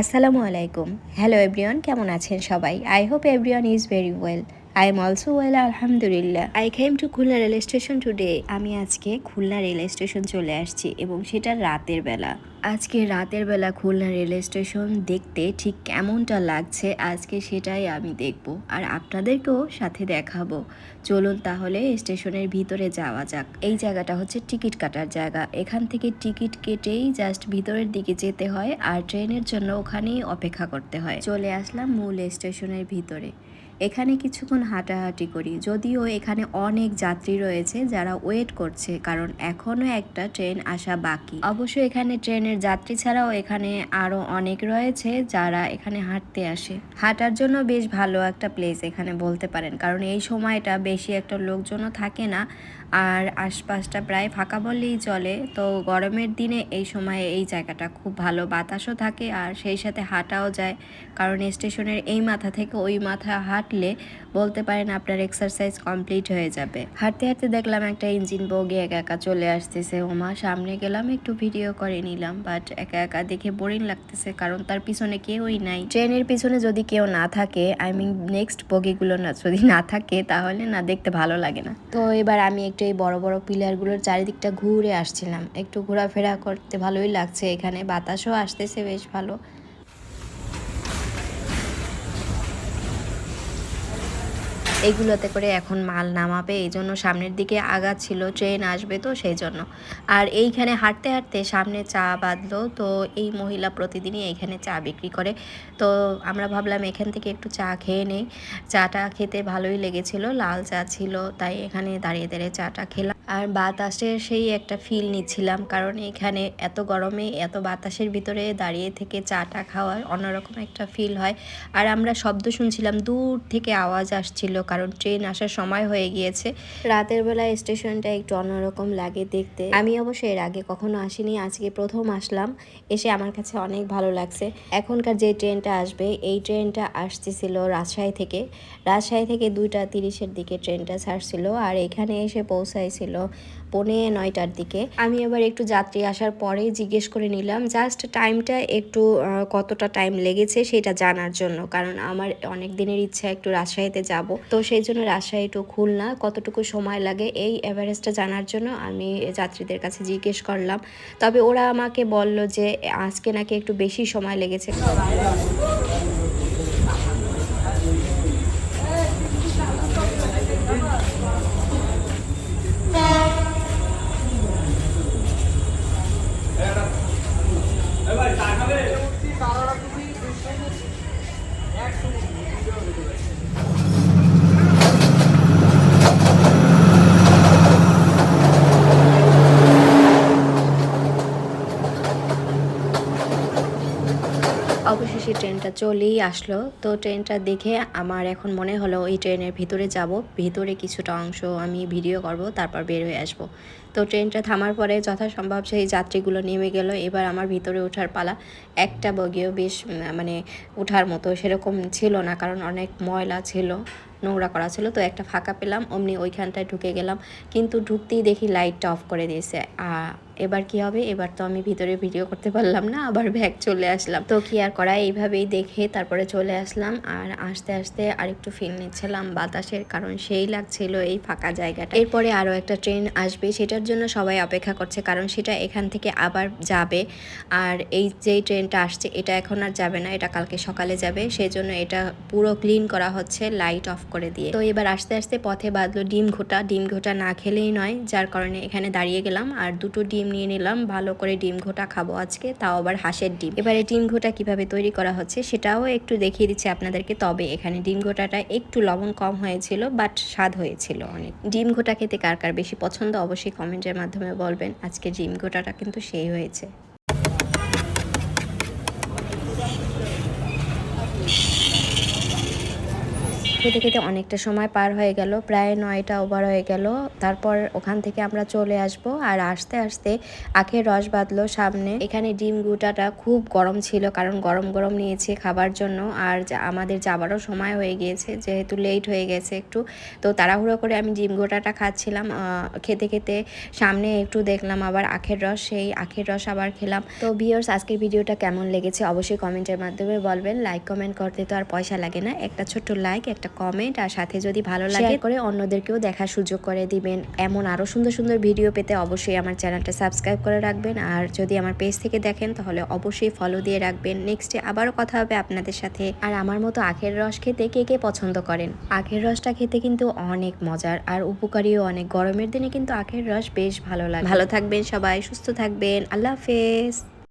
আসসালামু আলাইকুম। Hello everyone কেমন আছেন সবাই? I hope everyone is very well I am also well আলহামদুলিল্লাহ I came to Khulna rail station today আমি আজকে খুলনা রেল স্টেশন চলে আসছি এবং সেটা রাতের বেলা। আজকে রাতের বেলা খুলনা রেল স্টেশন দেখতে ঠিক কেমনটা লাগছে আজকে সেটাই আমি দেখব। আর আপনাদেরকেও সাথে দেখাবো। চলুন তাহলে স্টেশনের ভিতরে যাওয়া যাক। এই জায়গাটা হচ্ছে টিকিট কাটার জায়গা। এখান থেকে টিকিট কেটেই জাস্ট ভিতরের দিকে যেতে হয় আর ট্রেনের জন্য ওখানেই অপেক্ষা করতে হয়। চলে আসলাম মূল স্টেশনের ভিতরে। এখানে কিছুক্ষণ হাঁটাহাঁটি করি। যদিও এখানে অনেক যাত্রী রয়েছে যারা ওয়েট করছে, কারণ এখনও একটা ট্রেন আসা বাকি। অবশ্য এখানে ট্রেনের যাত্রী ছাড়াও এখানে আরও অনেক রয়েছে যারা এখানে হাঁটতে আসে। হাঁটার জন্য বেশ ভালো একটা প্লেস এখানে বলতে পারেন, কারণ এই সময়টা বেশি একটা লোকজনও থাকে না, আর আশপাশটা প্রায় ফাঁকা বললেই চলে। তো গরমের দিনে এই সময়ে এই জায়গাটা খুব ভালো, বাতাসও থাকে আর সেই সাথে হাঁটাও যায়, কারণ স্টেশনের এই মাথা থেকে ওই মাথা হাঁটলে বলতে পারেন আপনার এক্সারসাইজ কমপ্লিট হয়ে যাবে। হাঁটতে হাঁটতে দেখলাম একটা ইঞ্জিন বগি একা একা চলে আসতেছে। ওমা, সামনে গেলাম, একটু ভিডিও করে নিলাম বাট একা একা দেখে বোরিং লাগতেছে, কারণ তার পিছনে কেউই নাই। ট্রেনের পিছনে যদি কেউ না থাকে আই মিন নেক্সট বগিগুলো না, যদি না থাকে, তাহলে না দেখতে ভালো লাগে না। তো এবার আমি একটু এই বড় বড় পিলারগুলোর চারিদিকটা ঘুরে আসছিলাম। একটু ঘোরাফেরা করতে ভালোই লাগছে এখানে। বাতাসও আসতেছে, বেশ ভালো। এইগুলোতে করে এখন মাল নামাবে, এই জন্য সামনের দিকে আগাচ্ছিল, ট্রেন আসবে তো সেই জন্য। আর এইখানে হাঁটতে হাঁটতে সামনে চা বাঁধলো, তো এই মহিলা প্রতিদিনই এইখানে চা বিক্রি করে। তো আমরা ভাবলাম এখান থেকে একটু চা খেয়ে নেই। চাটা খেতে ভালোই লেগেছিল, লাল চা ছিল, তাই এখানে দাঁড়িয়ে দাঁড়িয়ে চাটা খেলাম। আর বাতাসের সেই একটা ফিল নিচ্ছিলাম, কারণ এখানে এত গরমে, এত বাতাসের ভিতরে দাঁড়িয়ে থেকে চাটা খাওয়ার অন্যরকম একটা ফিল হয়। আর আমরা শব্দ শুনছিলাম, দূর থেকে আওয়াজ আসছিল কারণ ট্রেন আসার সময় হয়ে গিয়েছে। রাতের বেলা স্টেশনটা একটু অন্যরকম লাগে দেখতে। আমি অবশ্য এর আগে কখনো আসিনি, আজকে প্রথম আসলাম। এসে আমার কাছে অনেক ভালো লাগছে। এখনকার যে ট্রেনটা আসবে, এই ট্রেনটা আসতেছিল রাজশাহী থেকে। রাজশাহী থেকে দুইটা তিরিশের দিকে ট্রেনটা ছাড়ছিল আর এখানে এসে পৌঁছাইছিল পৌনে নয়টার দিকে। আমি এবার একটু যাত্রী আসার পরেই জিজ্ঞেস করে নিলাম, জাস্ট টাইমটা একটু কতটা টাইম লেগেছে সেটা জানার জন্য? কারণ আমার অনেক দিনের ইচ্ছা একটু রাজশাহীতে যাব। তো সেই জন্য রাজশাহী টু খুলনা, কতটুকু সময় লাগে এই অ্যাভারেজটা জানার জন্য আমি যাত্রীদের কাছে জিজ্ঞেস করলাম। তবে ওরা আমাকে বলল যে আজকে নাকি একটু বেশি সময় লেগেছে। অবশেষে ট্রেনটা চলেই আসলো। তো ট্রেনটা দেখে আমার এখন মনে হলো ওই ট্রেনের ভিতরে যাব। ভিতরে কিছুটা অংশ আমি ভিডিও করব, তারপর বের হয়ে আসব। তো ট্রেনটা থামার পরে যথাসম্ভব সেই যাত্রীগুলো নেমে গেল। এবার আমার ভিতরে ওঠার পালা একটা বগিও বেশ মানে ওঠার মতো সেরকম ছিল না, কারণ অনেক ময়লা ছিল, নোংরা করা ছিল। তো একটা ফাঁকা পেলাম, অমনি ওইখানটায় ঢুকে গেলাম। কিন্তু ঢুকতেই দেখি লাইটটা অফ করে দিয়েছে। এবার কি হবে? এবার তো আমি ভিতরে ভিডিও করতে পারলাম না, আবার ব্যাগ চলে আসলাম। তো কি আর করা? এইভাবেই দেখে তারপরে চলে আসলাম আর আসতে, আস্তে আরেকটু ফিল নিচ্ছিলাম বাতাসের, কারণ সেই লাগছিল এই ফাঁকা জায়গাটা। এরপরে আরও একটা ট্রেন আসবে সেটার জন্য সবাই অপেক্ষা করছে, কারণ সেটা এখান থেকে আবার যাবে। আর এই যেই ট্রেনটা আসছে, এটা এখন আর যাবে না, এটা কালকে সকালে যাবে। সেই জন্য এটা পুরো ক্লিন করা হচ্ছে, লাইট অফ করে দিয়ে। তো এবার আস্তে আস্তে পথে বাঁধলো ডিম ঘোটা। ডিম ঘোটা না খেলেই নয়, যার কারণে এখানে দাঁড়িয়ে গেলাম আর দুটো ডিম নিয়ে নিলাম। ভালো করে ডিম ঘোটা খাব আজকে, তাও আবার হাঁসের ডিম। এবারে ডিম ঘোটা কীভাবে তৈরি করা হচ্ছে, সেটাও একটু দেখিয়ে দিচ্ছি আপনাদেরকে। তবে এখানে ডিম ঘোটাটা একটু লবণ কম হয়েছিল, বাট স্বাদ হয়েছিল অনেক। ডিম ঘোটা খেতে কার কার বেশি পছন্দ, অবশ্যই কমেন্টের মাধ্যমে বলবেন আজকে জিম গোটাটা কিন্তু সেই হয়েছে। খেতে খেতে অনেকটা সময় পার হয়ে গেল। প্রায় নয়টা ওভার হয়ে গেল। তারপর ওখান থেকে আমরা চলে আসব আর আসতে আসতে আখের রস বাঁধলো সামনে। এখানে ডিম গুটাটা খুব গরম ছিল কারণ গরম গরম নিয়েছে খাবার জন্য। আর আমাদের যাবারও সময় হয়ে গিয়েছে, যেহেতু লেট হয়ে গেছে একটু। তো তাড়াহুড়ো করে আমি ডিম গোটাটা খাচ্ছিলাম। খেতে খেতে সামনে একটু দেখলাম আবার আখের রস, সেই আখের রস আবার খেলাম। তো ভিউয়ার্স আজকের ভিডিওটা কেমন লেগেছে অবশ্যই কমেন্টের মাধ্যমে বলবেন। লাইক কমেন্ট করতে তো আর পয়সা লাগে না। একটা ছোট্ট লাইক একটা কমেন্ট আর সাথে যদি ভালো লাগে করে অন্যদেরকেও দেখার সুযোগ করে দিবেন। এমন আরও সুন্দর সুন্দর ভিডিও পেতে অবশ্যই আমার চ্যানেলটা সাবস্ক্রাইব করে রাখবেন। আর যদি আমার পেজ থেকে দেখেন তাহলে অবশ্যই ফলো দিয়ে রাখবেন। নেক্সটে আবারও কথা হবে আপনাদের সাথে। আর আমার মতো আখের রস খেতে কে কে পছন্দ করেন? আখের রসটা খেতে কিন্তু অনেক মজার আর উপকারীও অনেক। গরমের দিনে কিন্তু আখের রস বেশ ভালো লাগে। ভালো থাকবেন সবাই সুস্থ থাকবেন। আল্লাহ হাফেজ।